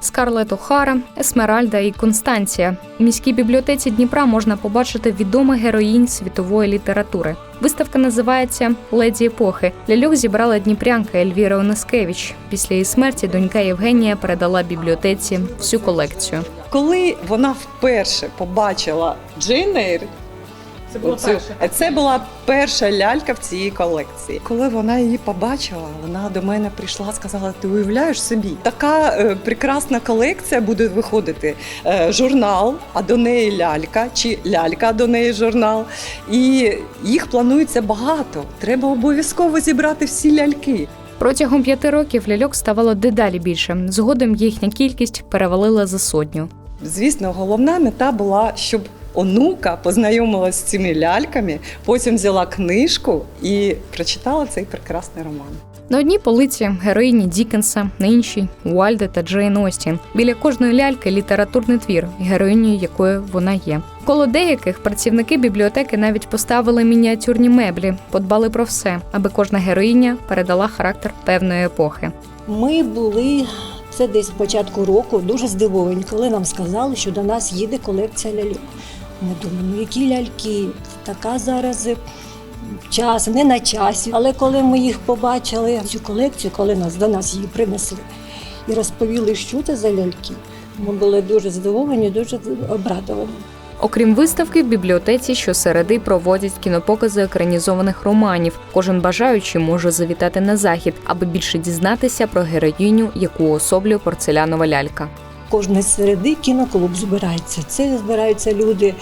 Скарлет Охара, Есмеральда і Констанція. У міській бібліотеці Дніпра можна побачити відомих героїнь світової літератури. Виставка називається Леді епохи. Ляльок зібрала дніпрянка Ельвіра Онискевич. Після її смерті донька Євгенія передала бібліотеці всю колекцію. Коли вона вперше побачила Джейн Ейр, Це було оцю- перше. це була перша лялька в цій колекції. Коли вона її побачила, вона до мене прийшла, сказала: Ти уявляєш собі, така е, прекрасна колекція буде виходити. Е, журнал, а до неї лялька, чи лялька, а до неї журнал. І їх планується багато. Треба обов'язково зібрати всі ляльки. Протягом п'яти років ляльок ставало дедалі більше. Згодом їхня кількість перевалила за сотню. Звісно, головна мета була, щоб онука познайомилася з цими ляльками, потім взяла книжку і прочитала цей прекрасний роман. На одній полиці героїні Дікенса, на іншій Уальда та Джейн Остін. Біля кожної ляльки літературний твір, героїнею якої вона є. Коло деяких працівники бібліотеки навіть поставили мініатюрні меблі, подбали про все, аби кожна героїня передала характер певної епохи. Ми були це десь в початку року дуже здивовані, коли нам сказали, що до нас їде колекція ляльок. Ми думаємо, ну які ляльки, така зараз час, не на часі. Але коли ми їх побачили, цю колекцію, коли нас до нас її принесли і розповіли, що це за ляльки, ми були дуже здивовані, дуже обрадовані. Окрім виставки, в бібліотеці щосереди проводять кінопокази екранізованих романів. Кожен бажаючий може завітати на захід, аби більше дізнатися про героїню, яку особлює порцелянова лялька. Кожної середи кіноклуб збирається. Це збираються люди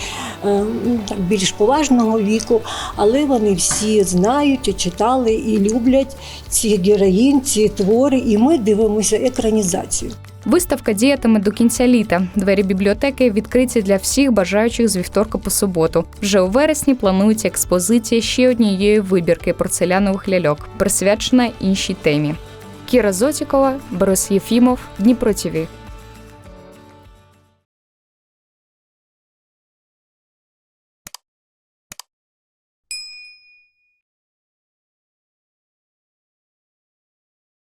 е, ну, так, більш поважного віку, але вони всі знають, читали і люблять ці героїн, ці твори, і ми дивимося екранізацію. Виставка діятиме до кінця літа. Двері бібліотеки відкриті для всіх бажаючих з вівторка по суботу. Вже у вересні планується експозиція ще однієї вибірки порцелянових ляльок, присвячена іншій темі. Кіра Зотікова, Борис Єфімов, Дніпро ТІВІ.